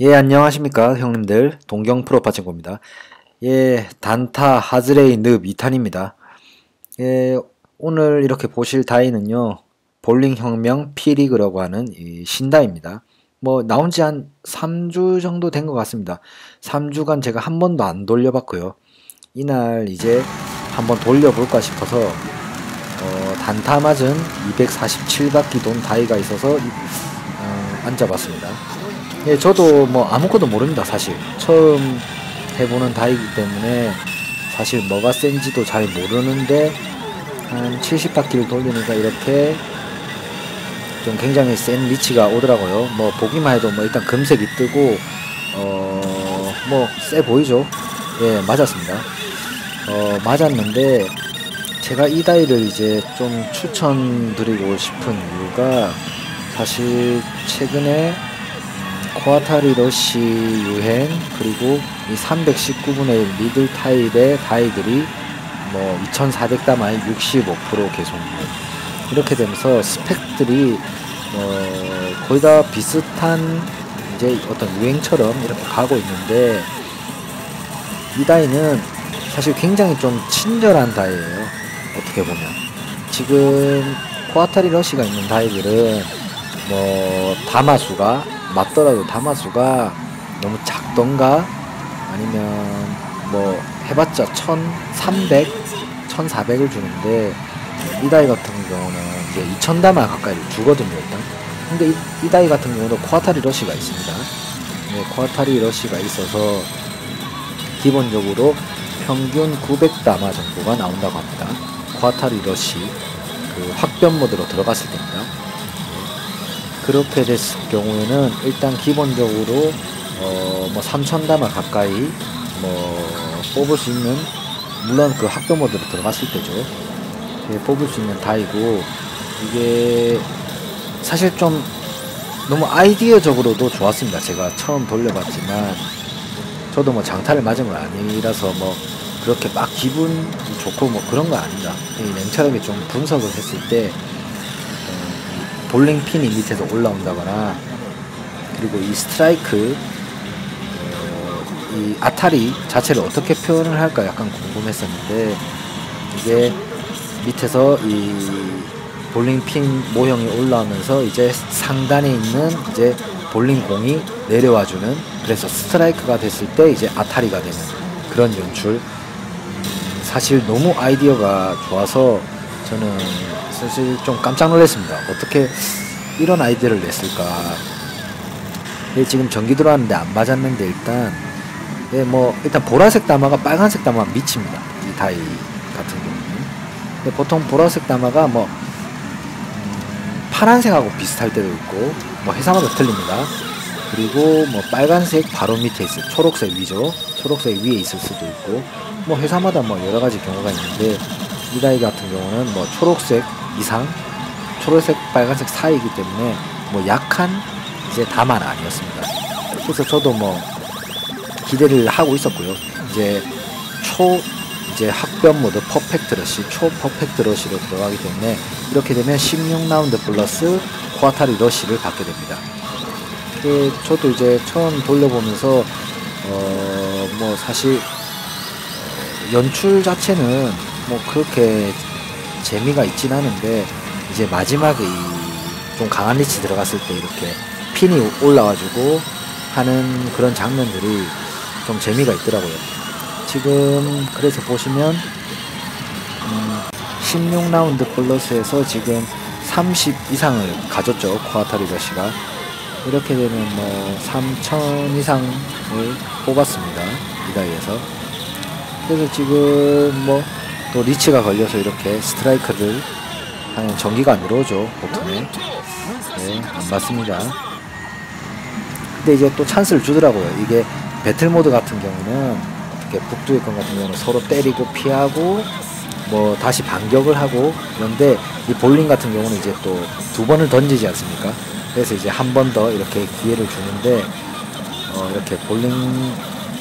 예, 안녕하십니까, 형님들. 동경 프로 파친코입니다. 예, 단타 하즈레이 늪 2탄입니다. 예, 오늘 이렇게 보실 다이는요, 볼링 혁명 P리그라고 하는 이 신다입니다. 뭐, 나온 지 한 3주 정도 된 것 같습니다. 3주간 제가 한 번도 안 돌려봤고요. 이날 이제 한번 돌려볼까 싶어서, 어, 단타 맞은 247바퀴 돈 다이가 있어서, 어, 앉아봤습니다. 예, 저도 뭐 아무것도 모릅니다, 사실. 처음 해보는 다이기 때문에 사실 뭐가 센지도 잘 모르는데 한 70바퀴를 돌리니까 이렇게 좀 굉장히 센 리치가 오더라고요. 뭐 보기만 해도 뭐 일단 금색이 뜨고 어 뭐 세 보이죠? 예, 맞았습니다. 어 맞았는데 제가 이 다이를 이제 좀 추천드리고 싶은 이유가 사실 최근에 코아타리 러시 유행 그리고 이 319분의 1 미들 타입의 다이들이 뭐 2400다마의 65% 개송률 이렇게 되면서 스펙들이 어 거의 다 비슷한 이제 어떤 유행처럼 이렇게 가고 있는데 이 다이는 사실 굉장히 좀 친절한 다이예요. 어떻게 보면. 지금 코아타리 러시가 있는 다이들은 뭐 다마수가 맞더라도 다마수가 너무 작던가? 아니면 뭐 해봤자 1300, 1400을 주는데 이 다이 같은 경우는 이제 2000다마 가까이 주거든요 일단. 근데 이, 이 다이 같은 경우도 코아타리 러시가 있습니다. 네, 코아타리 러시가 있어서 기본적으로 평균 900다마 정도가 나온다고 합니다. 코아타리 러시 그 확변 모드로 들어갔을 때입니다 그렇게 됐을 경우에는 일단 기본적으로 어 뭐 3,000다마 가까이 뭐 뽑을 수 있는 물론 그 학교 모드로 들어갔을 때죠. 예, 뽑을 수 있는 다이고 이게 사실 좀 너무 아이디어적으로도 좋았습니다. 제가 처음 돌려봤지만 저도 뭐 장타를 맞은 건 아니라서 뭐 그렇게 막 기분 좋고 뭐 그런 거 아닙니다. 냉철하게 좀 분석을 했을 때 볼링 핀이 밑에서 올라온다거나 그리고 이 스트라이크 어, 이 아타리 자체를 어떻게 표현을 할까 약간 궁금했었는데 이게 밑에서 이 볼링 핀 모형이 올라오면서 이제 상단에 있는 이제 볼링 공이 내려와주는 그래서 스트라이크가 됐을 때 이제 아타리가 되는 그런 연출. 사실 너무 아이디어가 좋아서 저는 사실 좀 깜짝 놀랐습니다. 어떻게 이런 아이디어를 냈을까. 예, 지금 전기 들어왔는데 안 맞았는데 일단 예, 뭐 일단 보라색 다마가 빨간색 다마 미칩니다. 이 다이 같은 경우는. 예, 보통 보라색 다마가 뭐 음, 파란색하고 비슷할 때도 있고 뭐 회사마다 틀립니다. 그리고 뭐 빨간색 바로 밑에 있을 초록색 위죠. 초록색 위에 있을 수도 있고 뭐 회사마다 뭐 여러 가지 경우가 있는데 이 다이 같은 경우는 뭐 초록색 이상 초록색 빨간색 사이이기 때문에 뭐 약한 이제 다만 아니었습니다. 그래서 저도 뭐 기대를 하고 있었고요. 이제 초 이제 학변 모드 퍼펙트 러시 초 퍼펙트 러시로 들어가기 때문에 이렇게 되면 16라운드 플러스 코아타리 러시를 받게 됩니다. 그 저도 이제 처음 돌려보면서 어 뭐 사실 연출 자체는 뭐 그렇게 재미가 있진 않은데 이제 마지막에 좀 강한 리치 들어갔을 때 이렇게 핀이 올라와주고 하는 그런 장면들이 좀 재미가 있더라고요. 지금 그래서 보시면 음 16라운드 플러스에서 지금 30 이상을 가졌죠 코아타리 러시가 이렇게 되면 뭐 3천 이상을 뽑았습니다 이다이에서 그래서 지금 뭐 또 리치가 걸려서 이렇게 스트라이크를 하는 전기가 안 들어오죠 보통에 네, 안 맞습니다. 근데 이제 또 찬스를 주더라고요. 이게 배틀 모드 같은 경우는 이렇게 북두의 건 같은 경우는 서로 때리고 피하고 뭐 다시 반격을 하고 그런데 이 볼링 같은 경우는 이제 또 두 번을 던지지 않습니까? 그래서 이제 한 번 더 이렇게 기회를 주는데 어 이렇게 볼링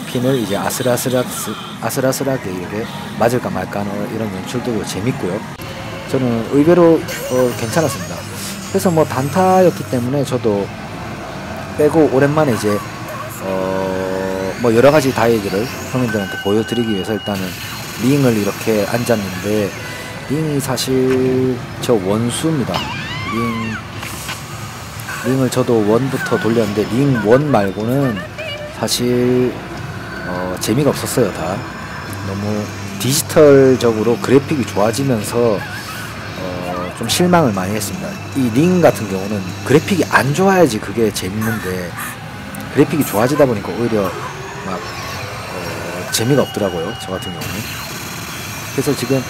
핀을 이제 아슬아슬하, 아슬아슬하게 이렇게 맞을까 말까 하는 이런 연출도 재밌고요. 저는 의외로 어, 괜찮았습니다. 그래서 뭐 단타였기 때문에 저도 빼고 오랜만에 이제 어, 뭐 여러 가지 다이들을 형님들한테 보여드리기 위해서 일단은 링을 이렇게 앉았는데 링이 사실 저 원수입니다. 링 링을 저도 원부터 돌렸는데 링 원 말고는 사실 어, 재미가 없었어요 다. 너무 디지털적으로 그래픽이 좋아지면서 어, 좀 실망을 많이 했습니다. 이 링 같은 경우는 그래픽이 안 좋아야지 그게 재밌는데 그래픽이 좋아지다 보니까 오히려 막 어, 재미가 없더라고요 저 같은 경우는. 그래서 지금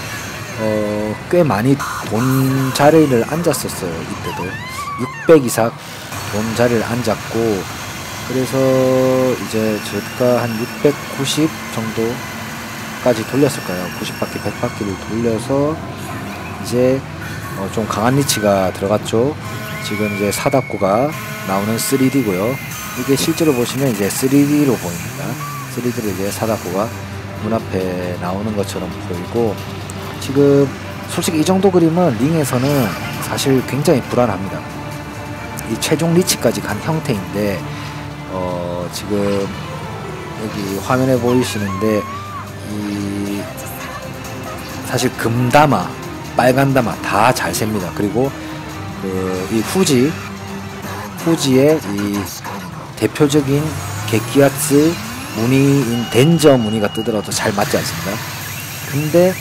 어, 꽤 많이 본 자리를 앉았었어요 이때도. 600 이상 본 자리를 앉았고 그래서 이제 제가 한 690 정도까지 돌렸을까요. 90바퀴 100바퀴를 돌려서 이제 어, 좀 강한 리치가 들어갔죠. 지금 이제 사다코가 나오는 3D고요. 이게 실제로 보시면 이제 3D로 보입니다. 3D로 이제 사다코가 문 앞에 나오는 것처럼 보이고 지금 솔직히 이 정도 그림은 링에서는 사실 굉장히 불안합니다. 이 최종 리치까지 간 형태인데 어 지금 여기 화면에 보이시는데 이 사실 금다마 빨간다마 다 잘 셉니다. 그리고 그 이 후지 후지의 이 대표적인 객기아츠 무늬인 덴저 무늬가 뜨더라도 잘 맞지 않습니다. 근데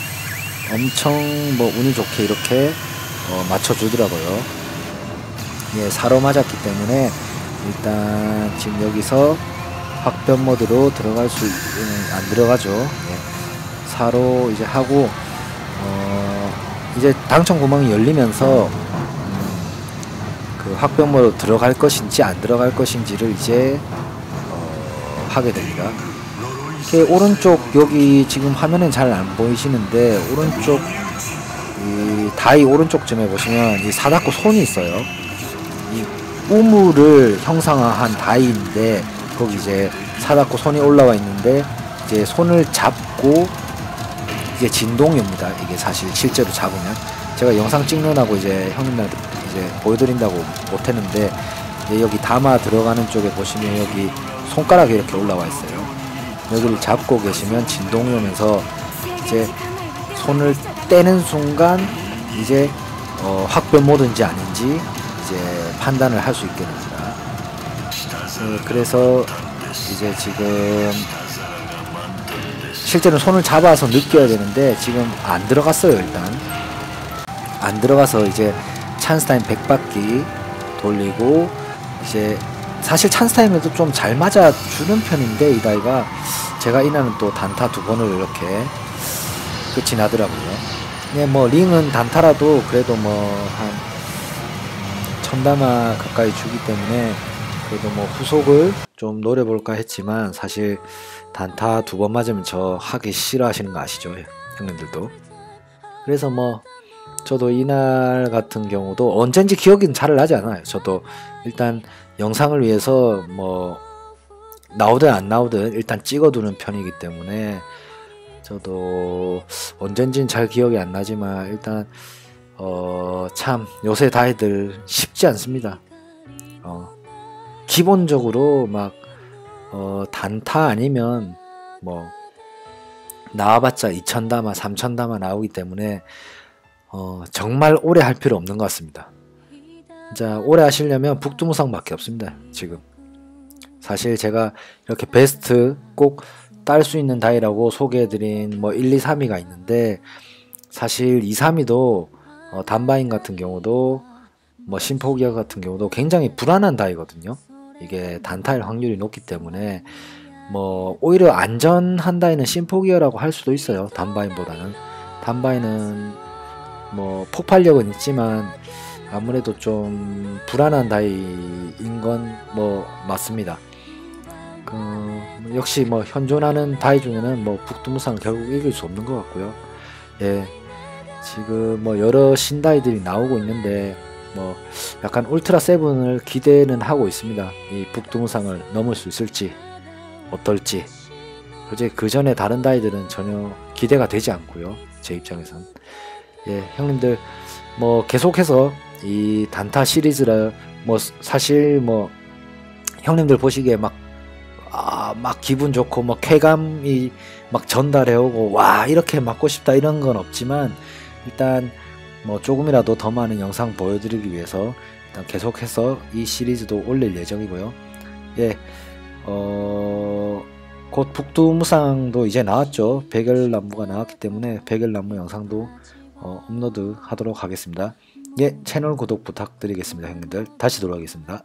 엄청 뭐 운이 좋게 이렇게 어 맞춰주더라고요. 예, 사로 맞았기 때문에 일단 지금 여기서 확변 모드로 들어갈 수, 음, 안 들어가죠. 예. 사로 이제 하고, 어, 이제 당첨 구멍이 열리면서, 음, 그 확변 모드 들어갈 것인지 안 들어갈 것인지를 이제, 어, 하게 됩니다. 이렇게 오른쪽 여기 지금 화면은 잘안 보이시는데 오른쪽 이 다이 오른쪽 쯤에 보시면 이 사다코 손이 있어요. 이 우물을 형상화한 다이인데 거기 이제 사다코 손이 올라와 있는데 이제 손을 잡고 이게 진동입니다. 이게 사실 실제로 잡으면 제가 영상 찍느라고 이제 형님들한테 이제 보여드린다고 못했는데 여기 담아 들어가는 쪽에 보시면 여기 손가락이 이렇게 올라와 있어요. 여기를 잡고 계시면 진동이 오면서 이제 손을 떼는 순간 이제 어, 확변 모드인지 아닌지 이제 판단을 할 수 있게 됩니다. 네, 그래서 이제 지금 실제로 손을 잡아서 느껴야 되는데 지금 안 들어갔어요 일단 안 들어가서 이제 찬스 타임 100바퀴 돌리고 이제 사실 찬스 타임에도 좀 잘 맞아 주는 편인데 이 다이가 제가 이날은 또 단타 두 번을 이렇게 끝이 나더라고요. 네, 뭐 링은 단타라도 그래도 뭐 한 천다마 가까이 주기 때문에 그래도 뭐 후속을 좀 노려볼까 했지만 사실 단타 두 번 맞으면 저 하기 싫어하시는 거 아시죠? 형님들도. 그래서 뭐 저도 이날 같은 경우도 언젠지 기억이 잘 나지 않아요. 저도 일단 영상을 위해서 뭐 나오든 안 나오든 일단 찍어두는 편이기 때문에 저도 언젠진 잘 기억이 안 나지만 일단 어 참 요새 다이들 쉽지 않습니다. 어 기본적으로 막 어 단타 아니면 뭐 나와봤자 2천다마 3천다마 나오기 때문에 어 정말 오래 할 필요 없는 것 같습니다. 자, 오래 하시려면 북두무상밖에 없습니다. 지금. 사실 제가 이렇게 베스트 꼭 딸 수 있는 다이라고 소개해드린 뭐 1, 2, 3위가 있는데 사실 2, 3위도 어, 단바인 같은 경우도 뭐 심포기어 같은 경우도 굉장히 불안한 다이거든요. 이게 단타일 확률이 높기 때문에 뭐 오히려 안전한 다이는 심포기어라고 할 수도 있어요. 단바인보다는 단바인은 뭐 폭발력은 있지만 아무래도 좀 불안한 다이인 건 뭐 맞습니다. 그 역시 뭐 현존하는 다이 중에는 뭐 북두무상은 결국 이길 수 없는 것 같고요. 예, 지금 뭐 여러 신다이들이 나오고 있는데 뭐 약간 울트라 세븐을 기대는 하고 있습니다. 이 북두무상을 넘을 수 있을지 어떨지. 이제 그 전에 다른 다이들은 전혀 기대가 되지 않고요. 제 입장에선. 예, 형님들 뭐 계속해서 이 단타 시리즈라 뭐 사실 뭐 형님들 보시기에 막 아, 막 기분 좋고 뭐 쾌감이 막 전달해 오고 와 이렇게 맞고 싶다 이런 건 없지만 일단 뭐 조금이라도 더 많은 영상 보여드리기 위해서 일단 계속해서 이 시리즈도 올릴 예정이고요. 예, 어, 곧 북두무상도 이제 나왔죠. 백열나무가 나왔기 때문에 백열나무 영상도 어, 업로드 하도록 하겠습니다. 예, 채널 구독 부탁드리겠습니다, 형님들. 다시 돌아오겠습니다.